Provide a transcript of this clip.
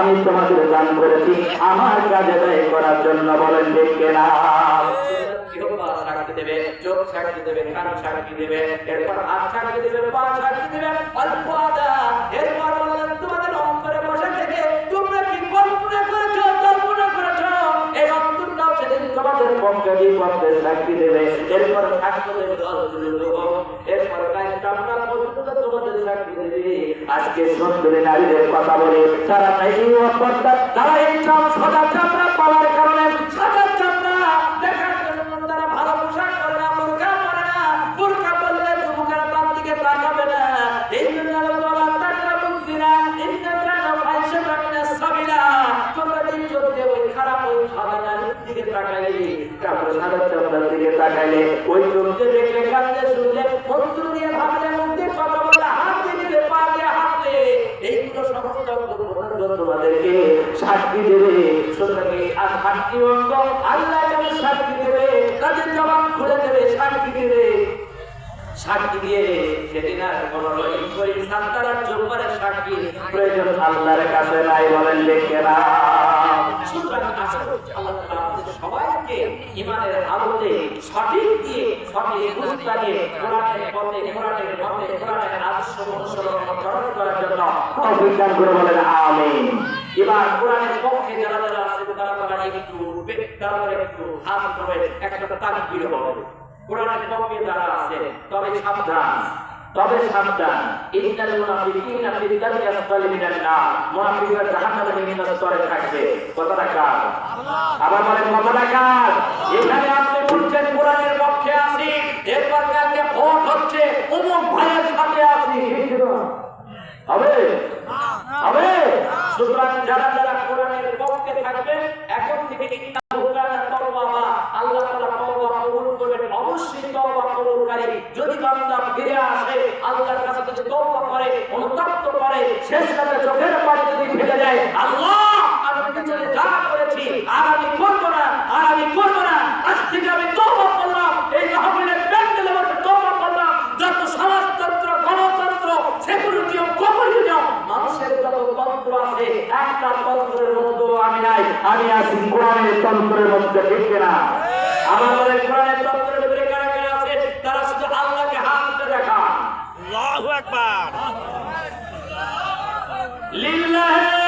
আমি এরপর তোমাদের দান করেছি, আমার কাজে ব্যয় করার জন্য বলেন জিহ্বা সাক্ষী দেবে, চোখ সাক্ষী দেবে, কান সাক্ষী দেবে। এরপর হাত সাক্ষী দেবে, পা সাক্ষী দেবে, অল্প তোমাদের পক্ষে বিপক্ষে সাক্ষী দেবে, এরপর দেবে দল এরপর তোমাদের সাক্ষী দেবে। আজকে সুন্দরী নারীদের কথা বলে, তারা অপরটা তারা এই কারণে দিকে তাকাইলে তারপরে সাদা চামড়ার দিকে তাকাইলে, ওই চোখে দেখলে কাঁদতে শুনলে বন্ধু দিয়ে ভাবলে মুখ দিয়ে কথা বলে, হাত দিয়ে পা দিয়ে হাঁটলে। এইগুলো সমস্ত তোমাদেরকে সাক্ষী দেবে। সুতরাং আর সাক্ষী অঙ্গ আল্লাহ যেমন সাক্ষী দেবে তাদের জবাব খুলে দেবে, সাক্ষী দেবে। সাক্ষী দিয়ে সেদিন আর কোন রহিম করিম সান্তারার সাক্ষী প্রয়োজন আল্লাহর কাছে নাই বলেন দেখে না সুতরাং আল্লাহ সবাইকে ইমানের আলোতে সঠিক দিয়ে, সঠিক বুঝতা দিয়ে কোরআনের পথে কোরআনের পথে, কোরআনের আদর্শ অনুসরণ করার জন্য তৌফিক করে বলেন, আমিন। এবার কোরআনের পক্ষে যারা যারা আছে তারা তারা একটু উঠবে তারপরে একটু হাত ধরে একটা তাকবীর হবে কোরআনের পক্ষে যারা আছে তবে সাবধান। তবে সাবধান। ইন্নাল মুনাফিকিনা ফি দারকি আসফালি মিনান নার। মুনাফিকরা জাহান্নামের নিম্ন স্তরে থাকবে। কথাটা কার? আবার বলেন কথাটা কার? এখানে আপনি বলছেন কোরআনের পক্ষে আছি এরপর কালকে ভোট হচ্ছে অমুক ভাইয়ের সাথে আছি। হবে? হবে? সুতরাং যারা যারা কোরআনের পক্ষে থাকবে এখন থেকে ইন্নাল্লাহ তাওবা আল্লাহ তাআলা তওবা কবুল করবেন অবশ্যই তওবা কবুলকারী যদি বান্দা ফিরে আসে, আল্লাহর কাছে যদি তওবা করে, অনুতপ্ত করে, শেষ রাতে চোখের পানি যদি ফেলে যায় আল্লাহ, আমি পিছনে যা করেছি, আর আমি করব না, আর আমি করব না, আজ থেকে আমি তওবা করলাম, এই মাহফিলের প্যান্ডেলে বসে তওবা করলাম, যত সমাজতন্ত্র, গণতন্ত্র সেকুরিটিও কমিউনিটিও মানুষের যত তন্ত্র আছে, একটা তন্ত্রের মধ্যে আমি নাই, আমি আছি কোরআনের তন্ত্রের মধ্যে, ঠিক না আমাদের কোরআনের তন্ত্রের ভিতরে কারা কারা আছে তারা শুধু আল্লাহকে হাত তুলে দেখান আল্লাহু আকবার। লিল্লাহ